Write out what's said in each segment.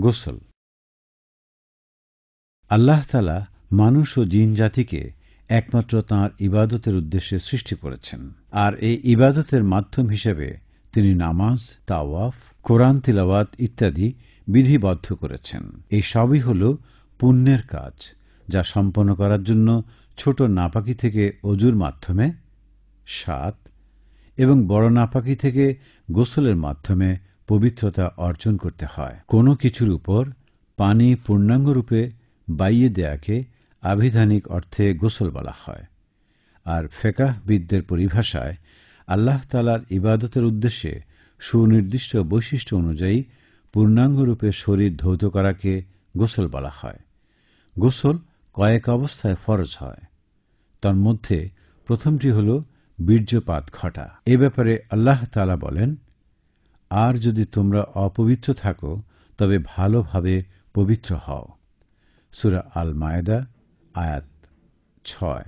গোসল। আল্লাহ তালা মানুষ ও জিন জাতিকে একমাত্র তাঁর ইবাদতের উদ্দেশ্যে সৃষ্টি করেছেন। আর এই ইবাদতের মাধ্যম হিসেবে তিনি নামাজ, তাওয়াফ, কোরআন, তিলাওয়াত ইত্যাদি বিধিবদ্ধ করেছেন। এই সবই হল পুণ্যের কাজ, যা সম্পন্ন করার জন্য ছোট নাপাকি থেকে অজুর মাধ্যমে সাত এবং বড় নাপাকি থেকে গোসলের মাধ্যমে পবিত্রতা অর্জন করতে হয়। কোনো কিছুর উপর পানি পূর্ণাঙ্গরূপে বাইয়ে দেয়াকে আবিধানিক অর্থে গোসল বলা হয়। আর ফেকাহবিদদের পরিভাষায় আল্লাহ তালার ইবাদতের উদ্দেশ্যে সুনির্দিষ্ট বৈশিষ্ট্য অনুযায়ী পূর্ণাঙ্গরূপে শরীর ধৌত করাকে গোসল বলা হয়। গোসল কয়েক অবস্থায় ফরজ হয়। তার মধ্যে প্রথমটি হল বীর্যপাত ঘটা। এ ব্যাপারে আল্লাহ তালা বলেন আর যদি তোমরা অপবিত্র থাকো, তবে ভালোভাবে পবিত্র হও। সুরা আল মায়দা আয়াত ছয়।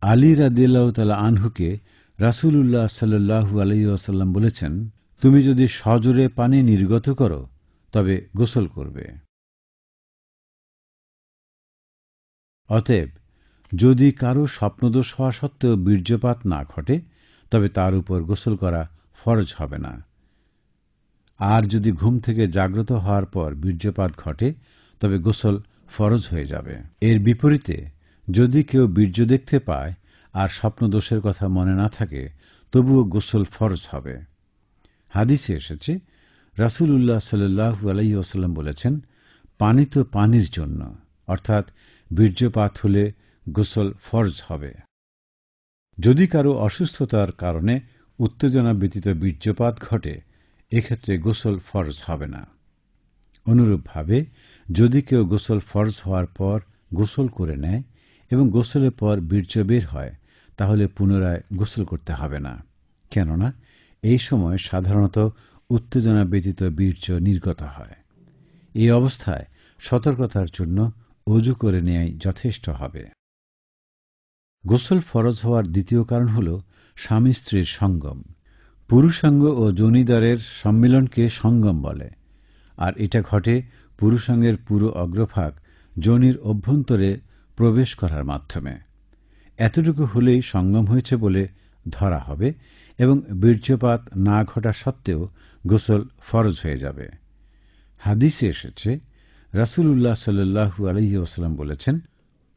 আলী রাদিল্লাহ তালা আনহুকে রাসুলুল্লাহ সাল্লু আলহিউসাল্লাম বলেছেন, তুমি যদি সজোরে পানি নির্গত করো, তবে গোসল করবে। অতএব, যদি কারও স্বপ্নদোষ হওয়া সত্ত্বেও বীর্যপাত না ঘটে, তবে তার উপর গোসল করা ফরজ হবে না। আর যদি ঘুম থেকে জাগ্রত হওয়ার পর বীর্যপাত ঘটে, তবে গোসল ফরজ হয়ে যাবে। এর বিপরীতে, যদি কেউ বীর্য দেখতে পায় আর স্বপ্নদোষের কথা মনে না থাকে, তবুও গোসল ফরজ হবে। হাদিসে এসেছে রাসুল উল্লাহ সাল্লু আলাইহি ওসাল্লাম বলেছেন, পানি তো পানির জন্য, অর্থাৎ বীর্যপাত হলে গোসল ফরজ হবে। যদি কারও অসুস্থতার কারণে উত্তেজনা ব্যতীত বীর্যপাত ঘটে এক্ষেত্রে গোসল ফরজ হবে না। অনুরূপভাবে, যদি কেউ গোসল ফরজ হওয়ার পর গোসল করে নেয় এবং গোসলের পর বীর্য বের হয়, তাহলে পুনরায় গোসল করতে হবে না। কেননা, এই সময় সাধারণত উত্তেজনা ব্যতীত বীর্য নির্গত হয়। এই অবস্থায় সতর্কতার জন্য অজু করে নেয়াই যথেষ্ট হবে। গোসল ফরজ হওয়ার দ্বিতীয় কারণ হল স্বামী স্ত্রীর সঙ্গম। পুরুষাঙ্গ ও জনিদারের সম্মিলনকে সঙ্গম বলে। আর এটা ঘটে পুরুষাঙ্গের পুরো অগ্রভাগ যোনির অভ্যন্তরে প্রবেশ করার মাধ্যমে। এতটুকু হলেই সঙ্গম হয়েছে বলে ধরা হবে এবং বীর্যপাত না ঘটা সত্ত্বেও গোসল ফরজ হয়ে যাবে। হাদিসে এসেছে, রাসুলুল্লাহ সাল্লু আলহি বলেছেন,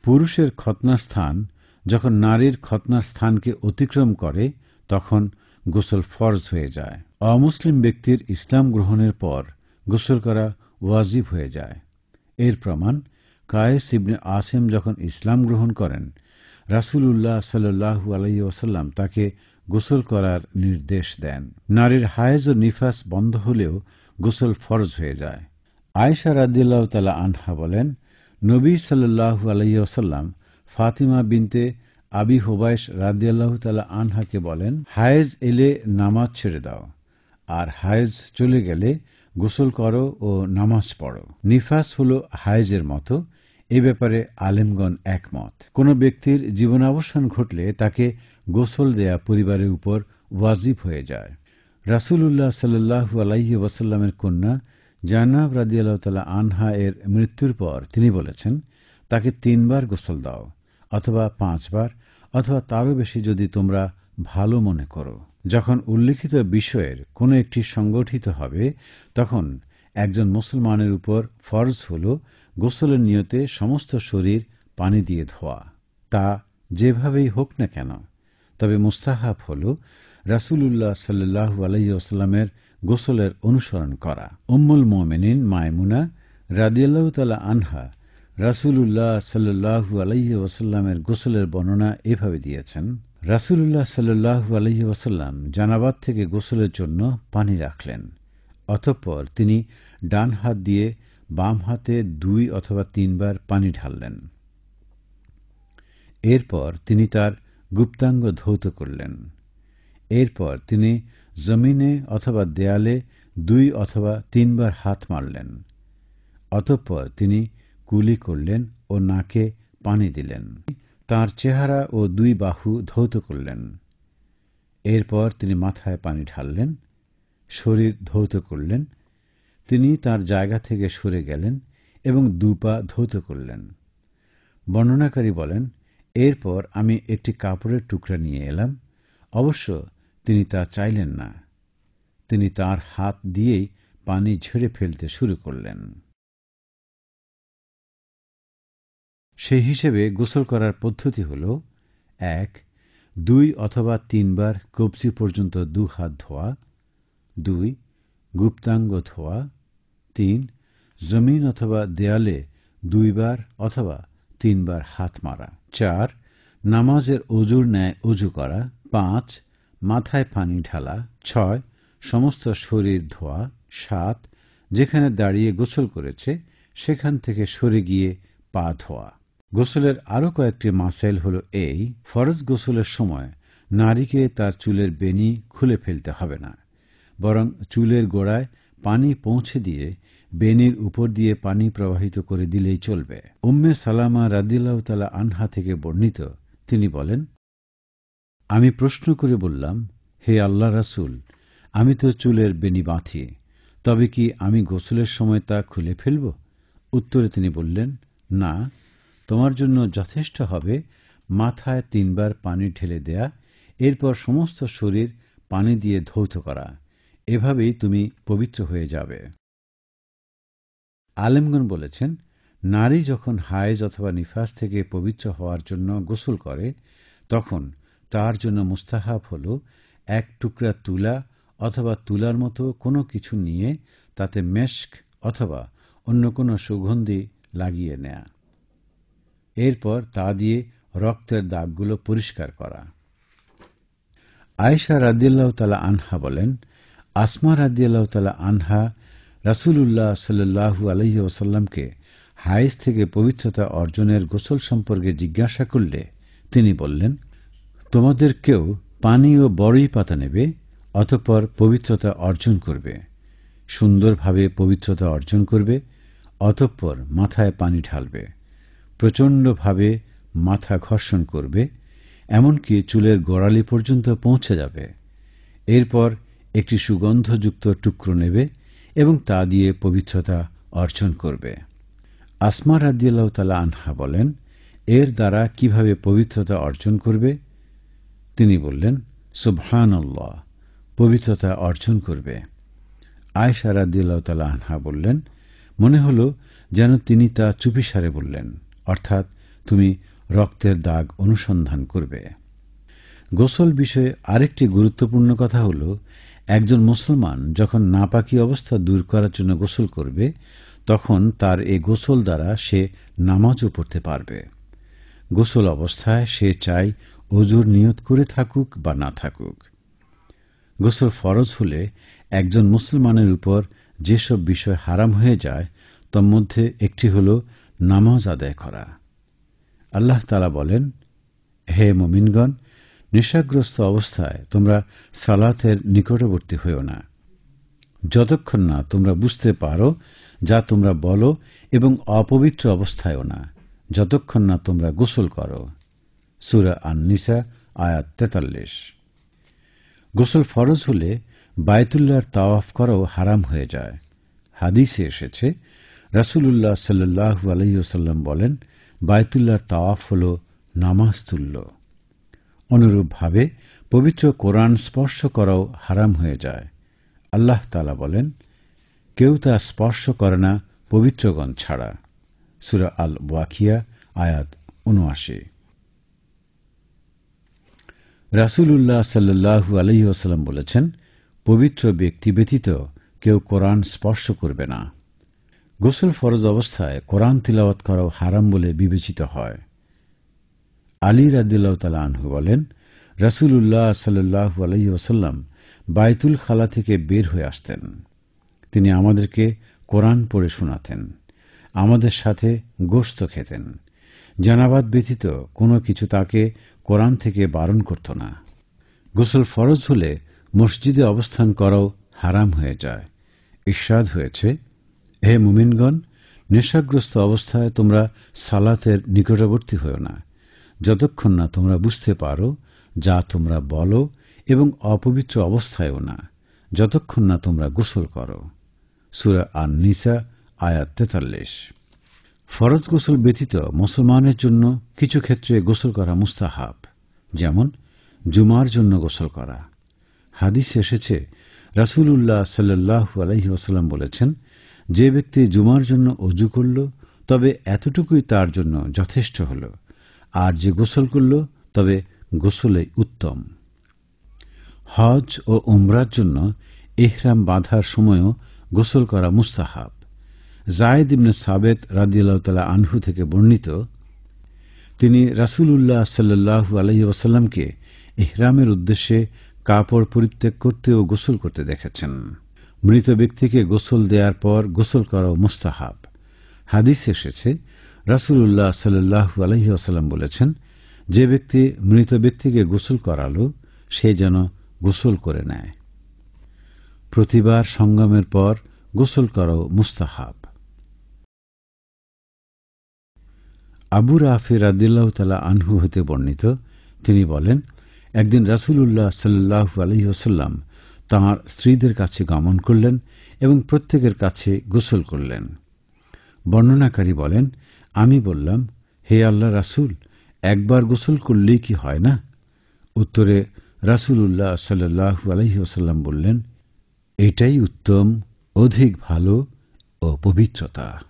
পুরুষের খতনার স্থান যখন নারীর খতনার স্থানকে অতিক্রম করে, তখন গোসল ফরজ হয়ে যায়। অমুসলিম ব্যক্তির ইসলাম গ্রহণের পর গোসল করা ওয়াজিব হয়ে যায়। এর প্রমাণ, কায়েস ইবনে আসেম যখন ইসলাম গ্রহণ করেন, রাসুলুল্লাহ সাল্লু আলাই ওসাল্লাম তাকে গোসল করার নির্দেশ দেন। নারীর হায়েজ ও নিফাস বন্ধ হলেও গোসল ফরজ হয়ে যায়। আয়সা রাদিল্লাহ তালা আনহা বলেন, নবী সাল্লাহু আলাইসাল্লাম ফাতিমা বিনতে আবি হোবাইশ রাদিয়াল্লাহ তালা আনহাকে বলেন, হায়েজ এলে নামাজ ছেড়ে দাও, আর হায়েজ চলে গেলে গোসল করো ও নামাজ পড়ো। নিফাস হল হায়েজের মতো, এ ব্যাপারে আলেমগণ একমত। কোন ব্যক্তির জীবনাবসান ঘটলে তাকে গোসল দেয়া পরিবারের উপর ওয়াজিব হয়ে যায়। রাসুলুল্লাহ সাল্লু আলাইহি ওয়াসাল্লামের কন্যা জানাব রাদিয়াল্লাহ তালা আনহা এর মৃত্যুর পর তিনি বলেছেন, তাকে তিনবার গোসল দাও। অথবা পাঁচবার, অথবা তারও বেশি যদি তোমরা ভালো মনে করো। যখন উল্লিখিত বিষয়ের কোনো একটি সংগঠিত হবে, তখন একজন মুসলমানের উপর ফরজ হল গোসলের নিয়তে সমস্ত শরীর পানি দিয়ে ধোয়া। তা যেভাবেই হোক না কেন, তবে মুস্তাহাব হল রাসুলুল্লাহ সাল্লু আলাইসাল্লামের গোসলের অনুসরণ করা। উম্মুল মোমেনিন মায়মুনা রাদিয়াল্লাহ তালা আনহা রাসুলুল্লাহ সাল্লু আলাইহি ওয়াসাল্লামের গোসলের বর্ণনা এভাবে দিয়েছেন, রাসুলুল্লাহ সাল্লু আলহি ওয়াসাল্লাম জানাবাদ থেকে গোসলের জন্য পানি রাখলেন, অতঃপর তিনি ডান হাত দিয়ে বাম হাতে দুই অথবা তিনবার পানি ঢাললেন। এরপর তিনি তার গুপ্তাঙ্গ ধৌত করলেন। এরপর তিনি জমিনে অথবা দেয়ালে দুই অথবা তিনবার হাত মারলেন। অতঃপর তিনি কুলি করলেন ও নাকে পানি দিলেন। তার চেহারা ও দুই বাহু ধৌত করলেন। এরপর তিনি মাথায় পানি ঢাললেন, শরীর ধৌত করলেন, তিনি তার জায়গা থেকে সরে গেলেন এবং দুপা ধৌত করলেন। বর্ণনাকারী বলেন, এরপর আমি একটি কাপড়ের টুকরা নিয়ে এলাম, অবশ্য তিনি তা চাইলেন না। তিনি তার হাত দিয়েই পানি ঝেড়ে ফেলতে শুরু করলেন। সেই হিসেবে গোসল করার পদ্ধতি হল, এক, দুই অথবা তিনবার কবজি পর্যন্ত দু হাত ধোয়া, দুই, গুপ্তাঙ্গ ধোয়া, তিন, জমিন অথবা দেয়ালে দুইবার অথবা তিনবার হাত মারা, চার, নামাজের অজুর ন্যায় অজু করা, পাঁচ, মাথায় পানি ঢালা, ছয়, সমস্ত শরীর ধোয়া, সাত, যেখানে দাঁড়িয়ে গোসল করেছে, সেখান থেকে সরে গিয়ে পা ধোয়া। গোসলের আরও কয়েকটি মাসাইল হল এই, ফরজ গোসলের সময় নারীকে তার চুলের বেনি খুলে ফেলতে হবে না, বরং চুলের গোড়ায় পানি পৌঁছে দিয়ে বেনির উপর দিয়ে পানি প্রবাহিত করে দিলেই চলবে। উম্মে সালামা রাদিল্লাহ তালা আনহা থেকে বর্ণিত, তিনি বলেন, আমি প্রশ্ন করে বললাম, হে আল্লাহ রাসুল, আমি তো চুলের বেনি বাঁধি, তবে কি আমি গোসলের সময় তা খুলে ফেলব? উত্তরে তিনি বললেন, না। তোমার জন্য যথেষ্ট হবে মাথায় তিনবার পানি ঢেলে দেয়া, এরপর সমস্ত শরীর পানি দিয়ে ধৌত করা। এভাবেই তুমি পবিত্র হয়ে যাবে। আলেমগন বলেছেন, নারী যখন হায়েজ অথবা নিফাস থেকে পবিত্র হওয়ার জন্য গোসল করে, তখন তার জন্য মুস্তাহাব হল এক টুকরা তুলা অথবা তুলার মতো কোনো কিছু নিয়ে তাতে মেস্ক অথবা অন্য কোনো সুগন্ধি লাগিয়ে নেয়া। এরপর তা দিয়ে রক্তের দাগগুলো পরিষ্কার করা। আয়েশা রাদিয়াল্লাহ তালা আনহা বলেন, আসমা রাদিয়াল্লাহ তালা আনহা রাসুলুল্লাহ সাল্লু আলহি ওসাল্লামকে হাইস থেকে পবিত্রতা অর্জনের গোসল সম্পর্কে জিজ্ঞাসা করলে তিনি বললেন, তোমাদের কেউ পানি ও বড়ই পাতা নেবে, অতঃপর পবিত্রতা অর্জন করবে, সুন্দরভাবে পবিত্রতা অর্জন করবে, অতঃপর মাথায় পানি ঢালবে। প্রচণ্ডভাবে মাথা ঘর্ষণ করবে, এমনকি চুলের গোড়ালি পর্যন্ত পৌঁছে যাবে। এরপর একটি সুগন্ধযুক্ত টুকরো নেবে এবং তা দিয়ে পবিত্রতা অর্জন করবে। আসমা রাদিয়াল্লাহ তালা আনহা বলেন, এর দ্বারা কীভাবে পবিত্রতা অর্জন করবে? তিনি বললেন, সুবহানাল্লাহ, পবিত্রতা অর্জন করবে। আয়সা রাদিয়াল্লাহ তালা আনহা বললেন, মনে হল যেন তিনি তা চুপিসারে বললেন। অর্থাৎ তুমি রক্তের দাগ অনুসন্ধান করবে। গোসল বিষয়ে আরেকটি গুরুত্বপূর্ণ কথা হল, একজন মুসলমান যখন নাপাকি অবস্থা দূর করার জন্য গোসল করবে, তখন তার এই গোসল দ্বারা সে নামাজও পড়তে পারবে। গোসল অবস্থায় সে চাই অজুর নিয়ত করে থাকুক বা না থাকুক। গোসল ফরজ হলে একজন মুসলমানের উপর যেসব বিষয় হারাম হয়ে যায়, তার মধ্যে একটি হল নামাজ আদায় করা। আল্লাহ তালা বলেন, হে মোমিনগণ, নেশাগ্রস্ত অবস্থায় তোমরা সালাতের নিকটবর্তী হইও না। যতক্ষণ না তোমরা বুঝতে পারো যা তোমরা বলো এবং অপবিত্র অবস্থায়ও না, যতক্ষণ না তোমরা গোসল করো। সুরা আননিসা, আয়াত তেতাল্লিশ। গোসল ফরজ হলে বায়তুল্লাহর তাওয়াফ করাও হারাম হয়ে যায়। হাদিসে এসেছে রাসুলুল্লাহ সাল্লু আলহিউসাল্লাম বলেন, বায়তুল্লাহর তাওয়াফ হল নামাজ তুল্য। অনুরূপভাবে পবিত্র কোরআন স্পর্শ করাও হারাম হয়ে যায়। আল্লাহ তালা বলেন, কেউ তা স্পর্শ করে না পবিত্রগণ ছাড়া। সুরা আল ওয়াকিয়া আয়াত উনআশি রাসুলুল্লাহ সাল্লু আলহিহাস্লাম বলেছেন, পবিত্র ব্যক্তি ব্যতীত কেউ কোরআন স্পর্শ করবে না। গোসল ফরজ অবস্থায় কোরআন তিলাওয়াত করাও হারাম বলে বিবেচিত হয়। আলী রাদিল্লাহ তালা আনহু বলেন, রাসুলুল্লাহ সাল্লু আলহি ওসাল্লাম বায়তুল খালা থেকে বের হয়ে আসতেন। তিনি আমাদেরকে কোরআন পড়ে শোনাতেন, আমাদের সাথে গোস্ত খেতেন। জানাবাদ ব্যতীত কোনো কিছু তাকে কোরআন থেকে বারণ করত না। গোসল ফরজ হলে মসজিদে অবস্থান করাও হারাম হয়ে যায়। ঈর্ষাদ হয়েছে হে মুমিনগণ, নেশাগ্রস্ত অবস্থায় তোমরা সালাতের নিকটবর্তী হও না। যতক্ষণ না তোমরা বুঝতে পারো, যা তোমরা বলো এবং অপবিত্র অবস্থায়ও না, যতক্ষণ না তোমরা গোসল করো। সুরা আর নিসা আয়াত তেতাল্লিশ। ফরজ গোসল ব্যতীত মুসলমানের জন্য কিছু ক্ষেত্রে গোসল করা মুস্তাহাব, যেমন জুমার জন্য গোসল করা। হাদিস এসেছে, রাসুলুল্লাহ সাল্লাহ আলহি ওসাল্লাম বলেছেন যে ব্যক্তি জুমার জন্য অজু করল, তবে এতটুকুই তার জন্য যথেষ্ট হল। আর যে গোসল করল, তবে গোসলেই উত্তম। হজ ও উমরার জন্য এহরাম বাঁধার সময়ও গোসল করা মুস্তাহাব। জায়দ ইবনে সাবেত রাদিয়াল্লাহ তালা আনহু থেকে বর্ণিত, তিনি রাসুলুল্লাহ সাল্লাহু আলহি ওসাল্লামকে ইহরামের উদ্দেশ্যে কাপড় পরিত্যাগ করতে ও গোসল করতে দেখেছেন। মৃত ব্যক্তিকে গোসল দেওয়ার পর গোসল করাও মুস্তাহাব। হাদিস এসেছে, রাসুলুল্লাহ সাল্লাহু আলহি বলেছেন, যে ব্যক্তি মৃত ব্যক্তিকে গোসল করালো, সে যেন গোসল করে নেয়। প্রতিবার সঙ্গমের পর গোসল করাও মুস্তাহাব। আবু রাফি রাদিল্লাহ তালা আনহু হতে বর্ণিত, তিনি বলেন, একদিন রাসুলুল্লাহ সাল্লাহ আলহিহসাল্লাম তাঁর স্ত্রীদের কাছে গমন করলেন এবং প্রত্যেকের কাছে গোসল করলেন। বর্ণনাকারী বলেন, আমি বললাম, হে আল্লাহ রাসুল, একবার গোসল করলেই কি হয় না? উত্তরে রাসুলুল্লাহ সাল্লাহ আলহিহসাল্লাম বললেন, এটাই উত্তম, অধিক ভালো ও পবিত্রতা।